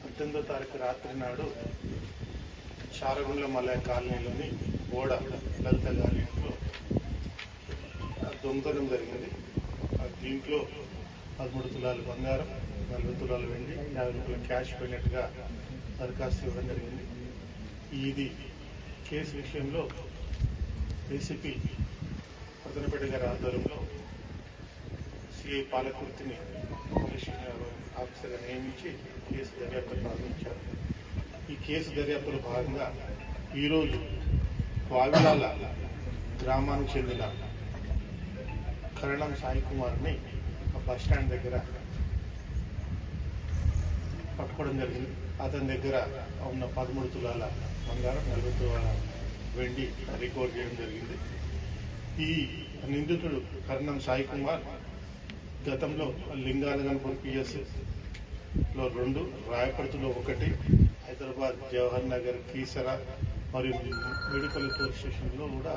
పద్దెనిమిదో తారీఖు రాత్రి నాడు చారగుండ్ల మలయ కాలనీలోని ఓడ లలిత గారి ఇంట్లో దొంగతనం జరిగింది. దీంట్లో పదమూడు తులాలు బంగారం నలభై తులాలు వెండి యాభై రూపాయల క్యాష్ పోయినట్టుగా దరఖాస్తు ఇవ్వడం జరిగింది. ఇది కేసు విషయంలో ఏసీపీ పదనపేట గారి ఆధ్వర్యంలో సిఐ పాలకుర్తిని ఆఫీసర్గా నియమించి కేసు దర్యాప్తు ప్రారంభించారు. ఈ కేసు దర్యాప్తులో భాగంగా ఈరోజు వావిలాల గ్రామానికి చెందిన కరణం సాయి కుమార్ని బస్ స్టాండ్ దగ్గర పట్టుకోవడం జరిగింది. అతని దగ్గర ఉన్న పదమూడు తులాల బంగారం నలభై తులాల వెండి రికవర్ చేయడం జరిగింది. ఈ నిందితుడు కర్ణం సాయి కుమార్ గతంలో లింగాలగన్పూర్ పిఎస్లో రెండు రాయపర్తిలో ఒకటి హైదరాబాద్ జవహర్ నగర్ కీసర మరియు మేడిపల్లి పోలీస్ స్టేషన్లో కూడా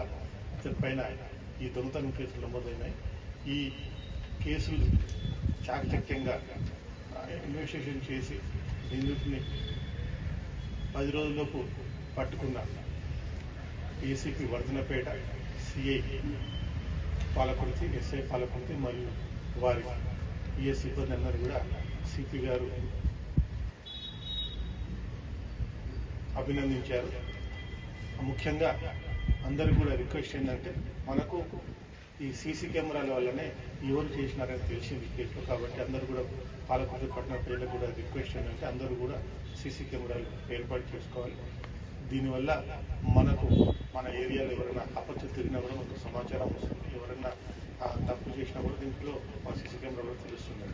ఇతని పైన ఈ దొంగతనం కేసులు నమోదైనాయి. ఈ కేసులు చాకచక్యంగా ఇన్వెస్టిగేషన్ చేసి నిందితుడిని పది రోజుల్లోపు పట్టుకున్న ACP Wardhannapet CI Palakurthi SI Palakurthi మరియు వారి ఏ సిబ్బంది అందరూ కూడా సిపి గారు అభినందించారు. ముఖ్యంగా అందరూ కూడా రిక్వెస్ట్ ఏంటంటే మనకు ఈ సీసీ కెమెరాల వల్లనే ఎవరు చేసినారని తెలిసింది కేసులో కాబట్టి అందరూ కూడా పాలకుర్తి పట్టణ ప్రజలకు కూడా రిక్వెస్ట్ ఏంటంటే అందరూ కూడా సీసీ కెమెరాలు ఏర్పాటు చేసుకోవాలి. దీనివల్ల మనకు మన ఏరియాలో ఎవరైనా అపచ్చు తిరిగినా కూడా మనకు సమాచారం వస్తుంది. ఎవరైనా తప్పు చేసినా కూడా దీంట్లో మన సీసీ కెమెరా కూడా తెలుస్తుంది.